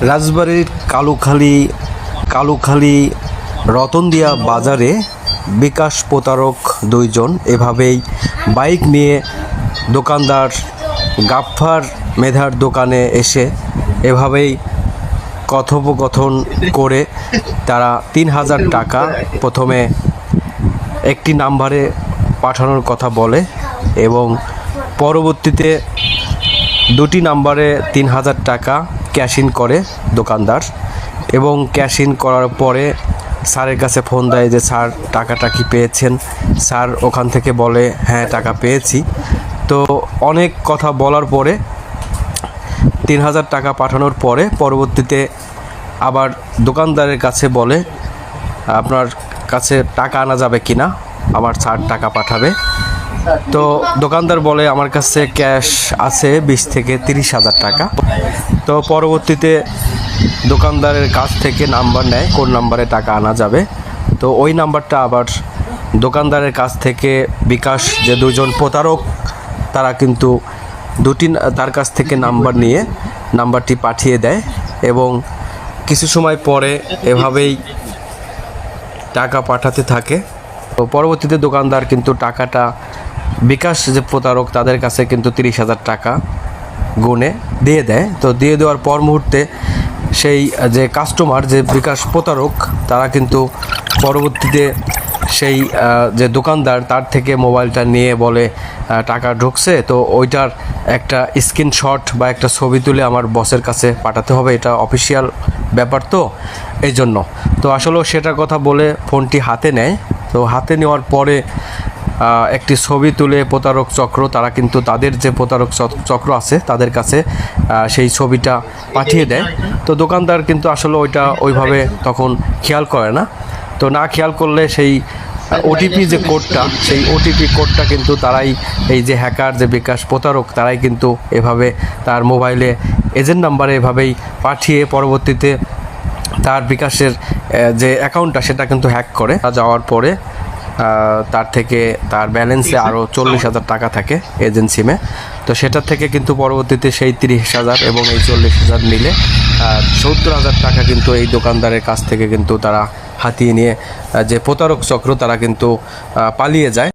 রাজবাড়ির কালুখালী কালুখালী রতনদিয়া বাজারে বিকাশ প্রতারক দুইজন। এভাবেই বাইক নিয়ে দোকানদার গাফফার মেধার দোকানে এসে এভাবেই কথোপকথন করে তারা তিন হাজার টাকা প্রথমে একটি নাম্বারে পাঠানোর কথা বলে এবং পরবর্তীতে দুটি নাম্বারে তিন হাজার টাকা ক্যাশ ইন করে দোকানদার এবং ক্যাশ ইন করার পরে স্যারের কাছে ফোন দেয় যে, স্যার, টাকাটা কি পেয়েছেন? স্যার ওখান থেকে বলে হ্যাঁ টাকা পেয়েছি। তো অনেক কথা বলার পরে, তিন হাজার টাকা পাঠানোর পরে পরবর্তীতে আবার দোকানদারের কাছে বলে, আপনার কাছে টাকা আনা যাবে কি না আমার স্যার টাকা পাঠাবে। তো দোকানদার বলে, আমার কাছে ক্যাশ আছে বিশ থেকে তিরিশ হাজার টাকা। তো পরবর্তীতে দোকানদারের কাছ থেকে নাম্বার নেয়, কোন নাম্বারে টাকা আনা যাবে। তো ওই নাম্বারটা আবার দোকানদারের কাছ থেকে বিকাশ, যে দুজন প্রতারক, তারা কিন্তু দুটি তার কাছ থেকে নাম্বার নিয়ে নাম্বারটি পাঠিয়ে দেয় এবং কিছু সময় পরে এভাবেই টাকা পাঠাতে থাকে। তো পরবর্তীতে দোকানদার কিন্তু টাকাটা বিকাশ যে প্রতারক তাদের কাছে কিন্তু তিরিশ হাজার টাকা গুনে দিয়ে দেয়। তো দিয়ে দেওয়ার পর মুহূর্তে সেই যে কাস্টমার যে বিকাশ প্রতারক, তারা কিন্তু পরবর্তীতে সেই যে দোকানদার, তার থেকে মোবাইলটা নিয়ে বলে টাকা ঢুকছে। তো ওইটার একটা স্ক্রিনশট বা একটা ছবি তুলে আমার বসের কাছে পাঠাতে হবে। এটা অফিসিয়াল ব্যাপার তো এই জন্য তো আসলেও সেটার কথা বলে ফোনটি হাতে নেয়। তো হাতে নেওয়ার পরে একটি ছবি তুলে প্রতারক চক্র, তারা কিন্তু তাদের যে প্রতারক চক- চক্র আছে তাদের কাছে সেই ছবিটা পাঠিয়ে দেয়। তো দোকানদার কিন্তু আসলে ওইটা ওইভাবে তখন খেয়াল করে না। তো না খেয়াল করলে সেই ওটিপি যে কোডটা, সেই ওটিপি কোডটা কিন্তু তারাই, এই যে হ্যাকার, যে বিকাশ প্রতারক, তারাই কিন্তু এভাবে তার মোবাইলে এজেন্ট নাম্বারে এভাবেই পাঠিয়ে পরবর্তীতে তার বিকাশের যে অ্যাকাউন্টটা সেটা কিন্তু হ্যাক করে। যাওয়ার পরে তার থেকে তার ব্যালেন্সে আরও চল্লিশ হাজার টাকা থাকে এজেন্ট সিমে তো সেটার থেকে কিন্তু পরবর্তীতে সেই তিরিশ হাজার এবং এই চল্লিশ হাজার মিলে সত্তর হাজার টাকা কিন্তু এই দোকানদারের কাছ থেকে কিন্তু তারা হাতিয়ে নিয়ে যে প্রতারক চক্র তারা কিন্তু পালিয়ে যায়।